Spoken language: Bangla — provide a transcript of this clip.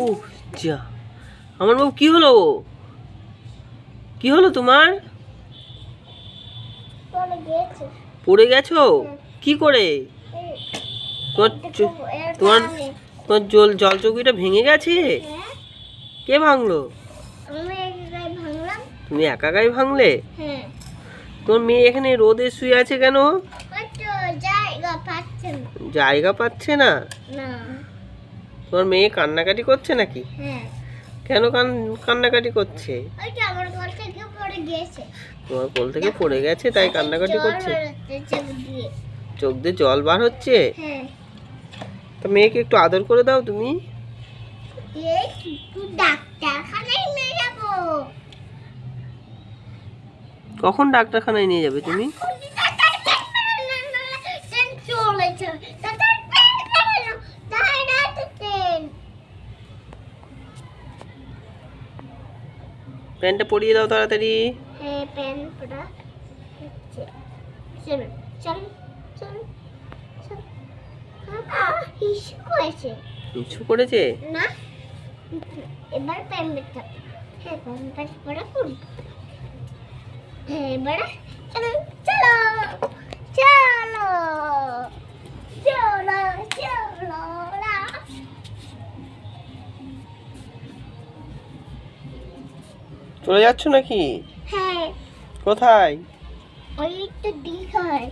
ও যা। আমার বাবু কি হলো কি হলো তোমার? পড়ে গেছো। কি করে? তোমার তোমার তোমার জল জল চৌকিটা ভেঙে গেছে? হ্যাঁ। কে ভাঙলো? তুমি একা গায়ে ভাঙলে? হ্যাঁ। তোমার মেয়ে এখানে রোদে শুয়ে আছে কেন? জায়গা পাচ্ছে না। তোমার মেয়ে কান্নাকাটি করছে নাকি? হ্যাঁ। কেন কান কান্নাকাটি করছে? তোমার কোল থেকে পড়ে গেছে তাই কান্নাকাটি করছে? চোখ দিয়ে। জল বার হচ্ছে? হ্যাঁ। তা মেয়েকে একটু আদর করে দাও তুমি। কখন ডাক্তারখানায় নিয়ে যাবে তুমি? প্যান্টটা পরিয়ে দাও তাড়াতাড়ি। হ্যাঁ কিছু করেছে। না এবার প্যান্ট হ্যাঁ হ্যাঁ এবার চলে যাচ্ছ নাকি? হ্যাঁ। কোথায়? ওই তো দীঘায়।